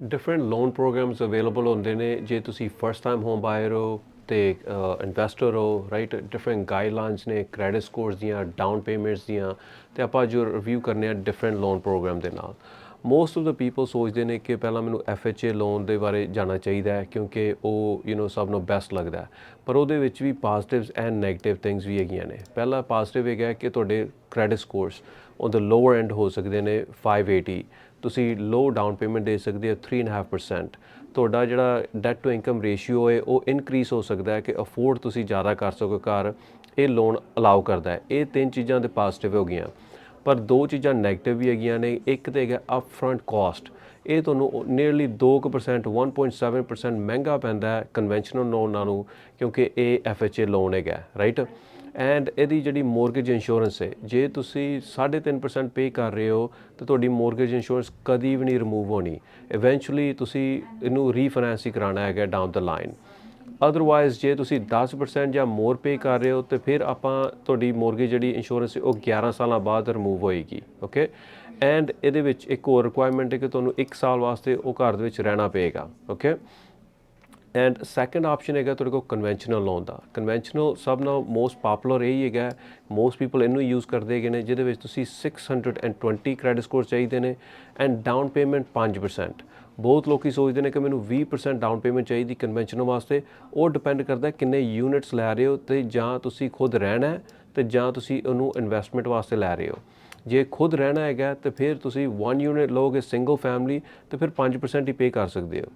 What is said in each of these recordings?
Different loan programs available ਹੁੰਦੇ ਨੇ, ਜੇ ਤੁਸੀਂ ਫਰਸਟ ਟਾਈਮ ਹੋਮ ਬਾਇਰ ਹੋ ਤੇ ਇਨਵੈਸਟਰ ਹੋ ਰਾਈਟ ਡਿਫਰੈਂਟ ਗਾਈਡਲਾਈਨਸ ਨੇ ਕ੍ਰੈਡਿਟ ਸਕੋਰਸ ਦੀਆਂ ਡਾਊਨ ਪੇਮੈਂਟਸ ਦੀਆਂ, ਤੇ ਆਪਾਂ ਜੋ ਰਿਵਿਊ ਕਰਨੇ ਆ ਡਿਫਰੈਂਟ ਲੋਨ ਪ੍ਰੋਗਰਾਮ ਦੇ ਨਾਲ। ਮੋਸਟ ਆਫ ਦਾ ਪੀਪਲ ਸੋਚਦੇ ਨੇ ਕਿ ਪਹਿਲਾਂ ਮੈਨੂੰ ਐਫਐਚਏ ਲੋਨ ਦੇ ਬਾਰੇ ਜਾਣਾ ਚਾਹੀਦਾ ਹੈ, ਕਿਉਂਕਿ ਉਹ ਯੂ نو ਸਭ ਨੂੰ ਬੈਸਟ ਲੱਗਦਾ ਪਰ ਉਹਦੇ ਵਿੱਚ ਵੀ ਪੋਜ਼ਿਟਿਵਸ ਐਂਡ 네ਗੇਟਿਵ ਥਿੰਗਸ ਵੀ ਹੈਗੀਆਂ ਨੇ। ਪਹਿਲਾ ਪੋਜ਼ਿਟਿਵ ਹੈਗਾ ਕਿ ਤੁਹਾਡੇ credit scores on the lower end ਹੋ ਸਕਦੇ ਨੇ 580 ਤੁਸੀਂ ਲੋ ਡਾਊਨ ਪੇਮੈਂਟ ਦੇ ਸਕਦੇ ਹੋ 3.5% ਤੁਹਾਡਾ ਜਿਹੜਾ ਡੈਟ ਟੂ ਇਨਕਮ ਰੇਸ਼ੀਓ ਹੈ, ਉਹ ਇਨਕਰੀਸ ਹੋ ਸਕਦਾ ਹੈ ਕਿ ਅਫੋਰਡ ਤੁਸੀਂ ਜ਼ਿਆਦਾ ਕਰ ਸਕੋ ਘਰ। ਇਹ ਲੋਨ ਅਲਾਉ ਕਰਦਾ ਹੈ। ਇਹ ਤਿੰਨ ਚੀਜ਼ਾਂ ਦੇ ਪੋਜ਼ਿਟਿਵ ਹੋ ਗਈਆਂ। ਪਰ ਦੋ ਚੀਜ਼ਾਂ ਨੈਗੇਟਿਵ ਵੀ ਹੈਗੀਆਂ ਨੇ। ਇੱਕ ਤੇ ਹੈਗਾ ਅਪਫਰੰਟ ਕਾਸਟ ਇਹ ਤੁਹਾਨੂੰ ਨੀਅਰਲੀ 2% 1.7% ਮਹਿੰਗਾ ਪੈਂਦਾ ਹੈ ਕਨਵੈਨਸ਼ਨਲ ਲੋਨ ਨਾਲੋਂ, ਕਿਉਂਕਿ ਇਹ FHA ਲੋਨ ਹੈਗਾ ਰਾਈਟ ਐਂਡ ਇਹਦੀ ਜਿਹੜੀ ਮੋਰਗੇਜ ਇੰਸ਼ੋਰੈਂਸ ਹੈ, ਜੇ ਤੁਸੀਂ 3.5% ਪੇ ਕਰ ਰਹੇ ਹੋ, ਤਾਂ ਤੁਹਾਡੀ ਮੋਰਗੇਜ ਇੰਸ਼ੋਰੈਂਸ ਕਦੀ ਵੀ ਨਹੀਂ ਰਿਮੂਵ ਹੋਣੀ। ਇਵੈਂਚੁਅਲੀ ਤੁਸੀਂ ਇਹਨੂੰ ਰੀਫਾਈਨੈਂਸ ਹੀ ਕਰਾਉਣਾ ਹੈਗਾ ਡਾਊਨ ਦ ਲਾਈਨ ਅਦਰਵਾਈਜ਼ ਜੇ ਤੁਸੀਂ 10% ਜਾਂ ਮੋਰ ਪੇ ਕਰ ਰਹੇ ਹੋ, ਤੇ ਫਿਰ ਆਪਾਂ ਤੁਹਾਡੀ ਮੋਰਗੇਜ ਜਿਹੜੀ ਇੰਸ਼ੋਰੈਂਸ ਹੈ, ਉਹ 11 ਸਾਲਾਂ ਬਾਅਦ ਰਿਮੂਵ ਹੋਏਗੀ। ਓਕੇ ਐਂਡ ਇਹਦੇ ਵਿੱਚ ਇੱਕ ਹੋਰ ਰਿਕੁਆਇਰਮੈਂਟ ਹੈ ਕਿ ਤੁਹਾਨੂੰ 1 ਸਾਲ ਵਾਸਤੇ ਉਹ ਘਰ ਦੇ ਵਿੱਚ ਰਹਿਣਾ ਪਏਗਾ। ਓਕੇ ਐਂਡ ਸੈਕੰਡ ਆਪਸ਼ਨ ਹੈਗਾ ਤੁਹਾਡੇ ਕੋਲ ਕਨਵੈਨਸ਼ਨਲ ਲੋਨ ਦਾ। ਕਨਵੈਨਸ਼ਨਲ ਸਭ ਨਾਲ ਮੋਸਟ ਪਪੂਲਰ ਇਹ ਹੀ ਹੈਗਾ। ਮੋਸਟ ਪੀਪਲ ਇਹਨੂੰ ਯੂਜ਼ ਕਰਦੇ ਹੈਗੇ ਨੇ, ਜਿਹਦੇ ਵਿੱਚ ਤੁਸੀਂ 620 ਕ੍ਰੈਡਿਟ ਸਕੋਰ ਚਾਹੀਦੇ ਨੇ ਐਂਡ ਡਾਊਨ ਪੇਮੈਂਟ 5% ਬਹੁਤ ਲੋਕੀ ਸੋਚਦੇ ਨੇ ਕਿ ਮੈਨੂੰ 20% ਡਾਊਨ ਪੇਮੈਂਟ ਚਾਹੀਦੀ ਕਨਵੈਨਸ਼ਨਲ ਵਾਸਤੇ। ਉਹ ਡਿਪੈਂਡ ਕਰਦਾ ਕਿੰਨੇ ਯੂਨਿਟਸ ਲੈ ਰਹੇ ਹੋ ਤੇ ਜਾਂ ਤੁਸੀਂ ਖੁਦ ਰਹਿਣਾ ਹੈ ਤੇ ਜਾਂ ਤੁਸੀਂ ਉਹਨੂੰ ਇਨਵੈਸਟਮੈਂਟ ਵਾਸਤੇ ਲੈ ਰਹੇ ਹੋ। ਜੇ ਖੁਦ ਰਹਿਣਾ ਹੈਗਾ ਤੇ ਫਿਰ ਤੁਸੀਂ 1 ਯੂਨਿਟ ਲਓਗੇ ਸਿੰਗਲ ਫੈਮਿਲੀ ਤੇ ਫਿਰ 5% ਹੀ ਪੇ ਕਰ ਸਕਦੇ ਹੋ।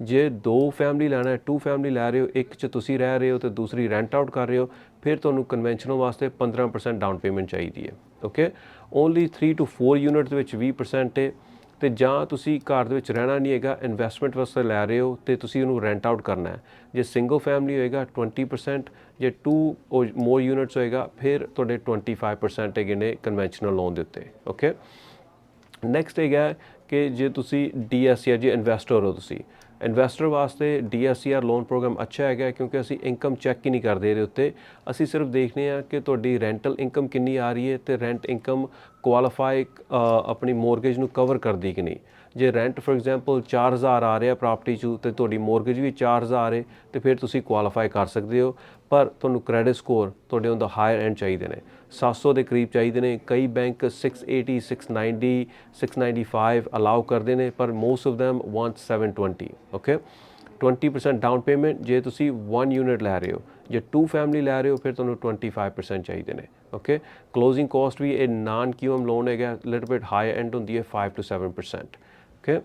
ਜੇ ਦੋ ਫੈਮਿਲੀ ਲੈਣਾ ਹੈ ਟੂ ਫੈਮਿਲੀ ਲੈ ਰਹੇ ਹੋ, ਇੱਕ ਚ ਤੁਸੀਂ ਰਹਿ ਰਹੇ ਹੋ ਤੇ ਦੂਸਰੀ ਰੈਂਟ ਆਊਟ ਕਰ ਰਹੇ ਹੋ, ਫਿਰ ਤੁਹਾਨੂੰ ਕਨਵੈਨਸ਼ਨਲ ਵਾਸਤੇ 15% ਡਾਊਨ ਪੇਮੈਂਟ ਚਾਹੀਦੀ ਹੈ ਓਕੇ ਓਨਲੀ 3 ਟੂ 4 ਯੂਨਿਟ ਦੇ ਵਿੱਚ 20% ਹੈ ਤੇ ਜਾਂ ਤੁਸੀਂ ਘਰ ਦੇ ਵਿੱਚ ਰਹਿਣਾ ਨਹੀਂ ਹੈਗਾ ਇਨਵੈਸਟਮੈਂਟ ਵਾਸਤੇ ਲੈ ਰਹੇ ਹੋ ਤੇ ਤੁਸੀਂ ਉਹਨੂੰ ਰੈਂਟ ਆਊਟ ਕਰਨਾ ਹੈ। ਜੇ ਸਿੰਗਲ ਫੈਮਿਲੀ ਹੋਏਗਾ 20% ਜੇ 2 ਮੋਰ ਯੂਨਿਟਸ ਹੋਏਗਾ, ਫਿਰ ਤੁਹਾਡੇ 25% ਹੈਗੇ ਨੇ ਕਨਵੈਨਸ਼ਨਲ ਲੋਨ ਦੇ ਉੱਤੇ ਓਕੇ ਨੈਕਸਟ ਹੈਗਾ ਕਿ ਜੇ ਤੁਸੀਂ ਡੀਐਸਸੀਆਰ ਜੇ ਇਨਵੈਸਟਰ ਹੋ ਤੁਸੀਂ ਇਨਵੈਸਟਰ ਵਾਸਤੇ ਡੀਐਸਸੀਆਰ ਲੋਨ ਪ੍ਰੋਗਰਾਮ ਅੱਛਾ ਹੈਗਾ ਕਿਉਂਕਿ ਅਸੀਂ ਇਨਕਮ ਚੈੱਕ ਹੀ ਨਹੀਂ ਕਰਦੇ ਇਹਦੇ ਉੱਤੇ। ਅਸੀਂ ਸਿਰਫ ਦੇਖਦੇ ਹਾਂ ਕਿ ਤੁਹਾਡੀ ਰੈਂਟਲ ਇਨਕਮ ਕਿੰਨੀ ਆ ਰਹੀ ਹੈ ਤੇ ਰੈਂਟ ਇਨਕਮ ਕੁਆਲੀਫਾਈ ਆਪਣੀ ਮੋਰਗੇਜ ਨੂੰ ਕਵਰ ਕਰਦੀ ਕਿ ਨਹੀਂ। ਜੇ ਰੈਂਟ ਫੋਰ ਐਗਜ਼ਾਮਪਲ 4000 ਆ ਰਿਹਾ ਪ੍ਰਾਪਰਟੀ 'ਚ, ਤੇ ਤੁਹਾਡੀ ਮੋਰਗੇਜ ਵੀ 4000 ਹੈ, ਤੇ ਫਿਰ ਤੁਸੀਂ ਕੁਆਲੀਫਾਈ ਕਰ ਸਕਦੇ ਹੋ। ਪਰ ਤੁਹਾਨੂੰ ਕ੍ਰੈਡਿਟ ਸਕੋਰ ਤੁਹਾਡੇ ਉਹਦਾ ਹਾਇਰ ਐਂਡ ਚਾਹੀਦੇ ਨੇ। 700 ਦੇ ਕਰੀਬ ਚਾਹੀਦੇ ਨੇ। ਕਈ ਬੈਂਕ 680 690 695 ਅਲਾਉ ਕਰਦੇ ਨੇ, ਪਰ most of them want 720 okay 20% down payment ਜੇ ਤੁਸੀਂ 1 ਯੂਨਿਟ ਲੈ ਰਹੇ ਹੋ। ਜੇ 2 ਫੈਮਿਲੀ ਲੈ ਰਹੇ ਹੋ, ਫਿਰ ਤੁਹਾਨੂੰ 25% ਚਾਹੀਦੇ ਨੇ ਓਕੇ ਕਲੋਜ਼ਿੰਗ ਕਾਸਟ ਵੀ ਇਹ ਨਾਨ ਕਿਊਐਮ ਲੋਨ ਹੈਗਾ ਲਿਟਲ ਬਿਟ ਹਾਈ ਐਂਡ ਹੁੰਦੀ ਹੈ 5 ਟੂ 7% ਓਕੇ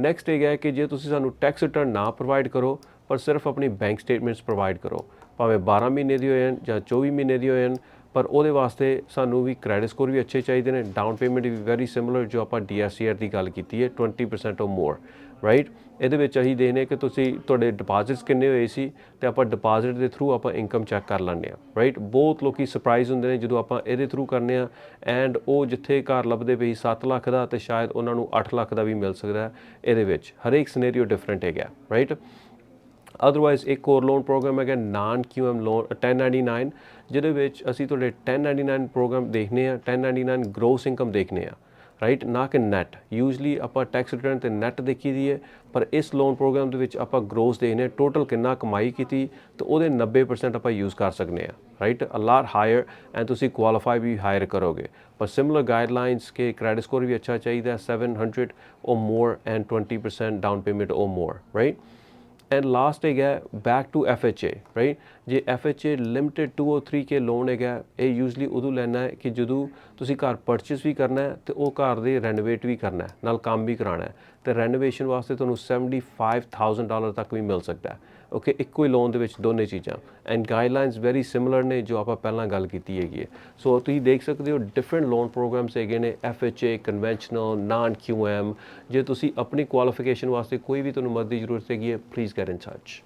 ਨੈਕਸਟ ਇਹ ਹੈਗਾ ਕਿ ਜੇ ਤੁਸੀਂ ਸਾਨੂੰ ਟੈਕਸ ਰਿਟਰਨ ਨਾ ਪ੍ਰੋਵਾਈਡ ਕਰੋ, ਪਰ ਸਿਰਫ ਆਪਣੀ ਬੈਂਕ ਸਟੇਟਮੈਂਟਸ ਪ੍ਰੋਵਾਈਡ ਕਰੋ, ਭਾਵੇਂ 12 ਮਹੀਨੇ ਦੀ ਹੋਣ ਜਾਂ 24 ਮਹੀਨੇ ਦੀ ਹੋਣ ਪਰ ਉਹਦੇ ਵਾਸਤੇ ਸਾਨੂੰ ਵੀ ਕ੍ਰੈਡਿਟ ਸਕੋਰ ਵੀ ਅੱਛੇ ਚਾਹੀਦੇ ਨੇ। ਡਾਊਨ ਪੇਮੈਂਟ ਵੀ ਵੈਰੀ ਸਿਮਿਲਰ ਜੋ ਆਪਾਂ ਡੀਐਸਸੀਆਰ ਦੀ ਗੱਲ ਕੀਤੀ ਹੈ 20% ਔਰ ਮੋਰ ਰਾਈਟ ਇਹਦੇ ਵਿੱਚ ਅਸੀਂ ਦੇਖਨੇ ਕਿ ਤੁਸੀਂ ਤੁਹਾਡੇ ਡਿਪੋਜ਼ਿਟਸ ਕਿੰਨੇ ਹੋਏ ਸੀ ਤੇ ਆਪਾਂ ਡਿਪੋਜ਼ਿਟ ਦੇ ਥਰੂ ਆਪਾਂ ਇਨਕਮ ਚੈੱਕ ਕਰ ਲੈਂਦੇ ਆ ਰਾਈਟ ਬਹੁਤ ਲੋਕੀ ਸਰਪ੍ਰਾਈਜ਼ ਹੁੰਦੇ ਨੇ ਜਦੋਂ ਆਪਾਂ ਇਹਦੇ ਥਰੂ ਕਰਨੇ ਆ ਐਂਡ ਉਹ ਜਿੱਥੇ ਘਰ ਲੱਭਦੇ ਪਈ 7 ਲੱਖ ਦਾ ਤੇ ਸ਼ਾਇਦ ਉਹਨਾਂ ਨੂੰ 8 ਲੱਖ ਦਾ ਵੀ ਮਿਲ ਸਕਦਾ ਇਹਦੇ ਵਿੱਚ। ਹਰੇਕ ਸਿਨੈਰੀਓ ਡਿਫਰੈਂਟ ਹੈਗਾ ਰਾਈਟ ਅਦਰਵਾਈਜ਼ ਇੱਕ ਹੋਰ ਲੋਨ ਪ੍ਰੋਗਰਾਮ ਹੈਗਾ ਨਾਨ ਕਿਊਐਮ ਲੋਨ 1099 ਜਿਹਦੇ ਵਿੱਚ ਅਸੀਂ ਤੁਹਾਡੇ 1099 ਪ੍ਰੋਗਰਾਮ ਦੇਖਨੇ ਆ 1099 ਗ੍ਰੋਸ ਇਨਕਮ ਦੇਖਨੇ ਆ ਰਾਈਟ ਨਾ ਕਿ ਨੈਟ ਯੂਜੂਲੀ ਆਪਾਂ ਟੈਕਸ ਰਿਟਰਨ ਤੇ ਨੈਟ ਦੇਖੀ ਦੀ ਹੈ, ਪਰ ਇਸ ਲੋਨ ਪ੍ਰੋਗਰਾਮ ਦੇ ਵਿੱਚ ਆਪਾਂ ਗ੍ਰੋਸ ਦੇਖਨੇ ਟੋਟਲ ਕਿੰਨਾ ਕਮਾਈ ਕੀਤੀ, ਤੇ ਉਹਦੇ 90% ਆਪਾਂ ਯੂਜ਼ ਕਰ ਸਕਨੇ ਆ right a lot higher and ਤੁਸੀਂ ਕੁਆਲੀਫਾਈ ਵੀ ਹਾਇਰ ਕਰੋਗੇ। ਪਰ ਸਿਮਿਲਰ ਗਾਈਡਲਾਈਨਸ ਕੇ ਕ੍ਰੈਡਿਟ ਸਕੋਰ ਵੀ ਅੱਛਾ ਚਾਹੀਦਾ 700 or more and 20% down payment or more right and last ਹੈਗਾ ਬੈਕ ਟੂ FHA ਰਾਈਟ ਜੇ FHA ਲਿਮਿਟਡ 2 or 3 ਕੇ ਲੋਨ ਹੈਗਾ ਇਹ ਯੂਜੂਲੀ ਉਦੋਂ ਲੈਣਾ ਹੈ ਕਿ ਜਦੋਂ ਤੁਸੀਂ ਘਰ ਪਰਚੇਸ ਵੀ ਕਰਨਾ ਹੈ ਤੇ ਉਹ ਘਰ ਦੇ ਰੈਨੋਵੇਟ ਵੀ ਕਰਨਾ ਹੈ ਨਾਲ ਕੰਮ ਵੀ ਕਰਾਉਣਾ ਹੈ ਤੇ ਰੈਨੋਵੇਸ਼ਨ ਵਾਸਤੇ ਤੁਹਾਨੂੰ 75000 ਡਾਲਰ ਤੱਕ ਵੀ ਮਿਲ ਸਕਦਾ ਹੈ ਓਕੇ ਇੱਕੋ ਹੀ ਲੋਨ ਦੇ ਵਿੱਚ ਦੋਨੇ ਚੀਜ਼ਾਂ ਐਂਡ ਗਾਈਡਲਾਈਨਸ ਵੈਰੀ ਸਿਮਿਲਰ ਨੇ ਜੋ ਆਪਾਂ ਪਹਿਲਾਂ ਗੱਲ ਕੀਤੀ ਹੈਗੀ ਹੈ ਸੋ ਤੁਸੀਂ ਦੇਖ ਸਕਦੇ ਹੋ ਡਿਫਰੈਂਟ ਲੋਨ ਪ੍ਰੋਗਰਾਮਸ ਹੈਗੇ ਨੇ FHA ਕਨਵੈਨਸ਼ਨਲ ਨਾਨ QM ਜੇ ਤੁਸੀਂ ਆਪਣੀ ਕੁਆਲੀਫਿਕੇਸ਼ਨ ਵਾਸਤੇ ਕੋਈ ਵੀ ਤੁਹਾਨੂੰ ਮਦਦ ਦੀ ਜ਼ਰੂਰਤ ਹੈਗੀ ਹੈ ਪਲੀਜ਼ get in touch.